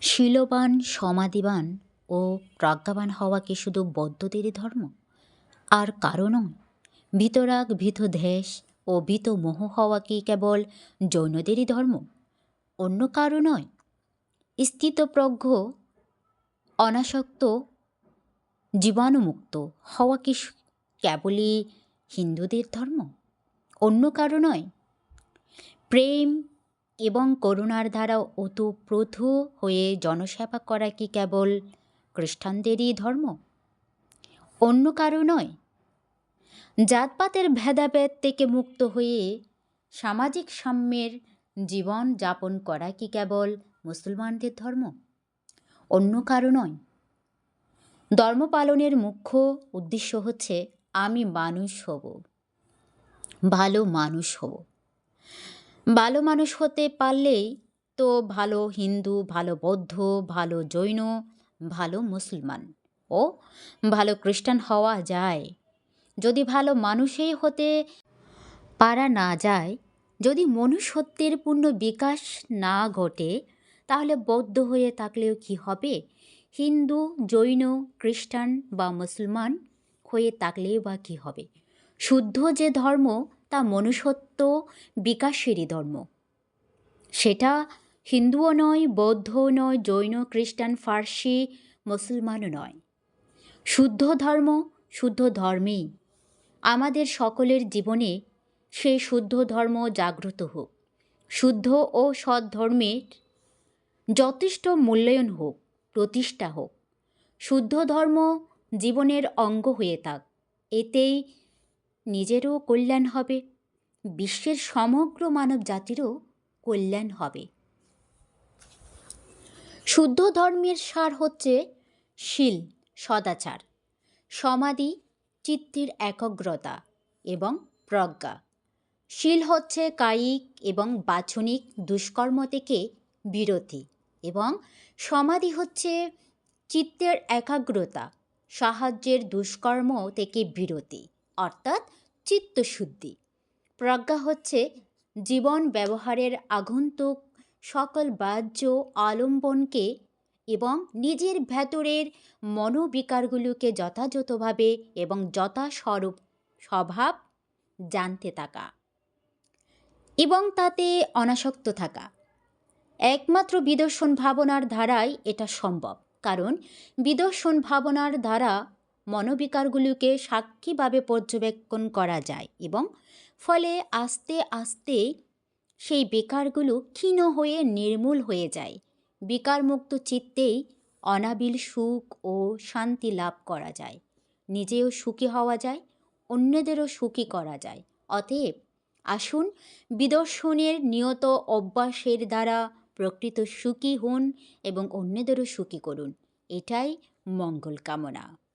শীলবান, সমাধিবান ও প্রজ্ঞাবান হওয়া কি শুধু বৌদ্ধদেরই ধর্ম? আর কারও নয়, ভিতরাগ ভীত দেশ ও ভীত মোহ হওয়া কি কেবল জৈনদেরই ধর্ম? অন্য কারও নয়। স্থিতপ্রজ্ঞ, অনাসক্ত, জীবাণুমুক্ত হওয়া কি কেবলই হিন্দুদের ধর্ম? অন্য কারও নয়। প্রেম এবং করুণার দ্বারা ওতপ্রোত হয়ে জনসেবা করা কি কেবল খ্রিস্টানদেরই ধর্ম? অন্য কারও নয়। জাতপাতের ভেদাভেদ থেকে মুক্ত হয়ে সামাজিক সাম্যের জীবন যাপন করা কি কেবল মুসলমানদের ধর্ম? অন্য কারও নয়। ধর্ম পালনের মুখ্য উদ্দেশ্য হচ্ছে, আমি মানুষ হব। ভালো মানুষ হব। ভালো মানুষ হতে পারলেই তো ভালো হিন্দু, ভালো বৌদ্ধ, ভালো জৈন, ভালো মুসলমান ও ভালো খ্রিস্টান হওয়া যায়। যদি ভালো মানুষই হতে পারা না যায়, যদি মনুষ্যত্বের পূর্ণ বিকাশ না ঘটে, তাহলে বৌদ্ধ হয়ে থাকলেও কি হবে? হিন্দু, জৈন, খ্রিস্টান বা মুসলমান হয়ে থাকলেও বা কী হবে? শুদ্ধ যে ধর্ম তা মনুষ্যত্ব বিকাশেরই ধর্ম। সেটা হিন্দুও নয়, বৌদ্ধও নয়, জৈন, খ্রিস্টান, ফার্সি, মুসলমানও নয়। শুদ্ধ ধর্ম শুদ্ধ ধর্মেই। আমাদের সকলের জীবনে সেই শুদ্ধ ধর্ম জাগ্রত হোক। শুদ্ধ ও সৎ ধর্মের যথেষ্ট মূল্যায়ন হোক, প্রতিষ্ঠা হোক। শুদ্ধ ধর্ম জীবনের অঙ্গ হয়ে থাক। এতেই নিজেরও কল্যাণ হবে, বিশ্বের সমগ্র মানব জাতিরও কল্যাণ হবে। শুদ্ধ ধর্মের সার হচ্ছে শীল, সদাচার, সমাধি, চিত্তের একাগ্রতা এবং প্রজ্ঞা। শীল হচ্ছে কায়িক এবং বাছনিক দুষ্কর্ম থেকে বিরতি এবং সমাধি হচ্ছে চিত্তের একাগ্রতা, সাহায্যের দুষ্কর্ম থেকে বিরতি, অর্থাৎ চিত্তশুদ্ধি। প্রজ্ঞা হচ্ছে জীবন ব্যবহারের আগন্তুক সকল বাহ্য আলম্বনকে এবং নিজের ভেতরের মনোবিকারগুলোকে যথাযথভাবে এবং যথাস্বরূপ স্বভাব জানতে থাকা এবং তাতে অনাসক্ত থাকা। একমাত্র বিদর্শন ভাবনার দ্বারাই এটা সম্ভব। কারণ বিদর্শন ভাবনার দ্বারা মনোবিকারগুলোকে সাক্ষীভাবে পর্যবেক্ষণ করা যায় এবং ফলে আস্তে আস্তে সেই বেকারগুলো ক্ষীণ হয়ে নির্মূল হয়ে যায়। বিকারমুক্ত চিত্তেই অনাবিল সুখ ও শান্তি লাভ করা যায়। নিজেও সুখী হওয়া যায়, অন্যদেরও সুখী করা যায়। অতএব আসুন বিদর্শনের নিয়ত অভ্যাসের দ্বারা প্রকৃত সুখী হন এবং অন্যদেরও সুখী করুন। এটাই মঙ্গল কামনা।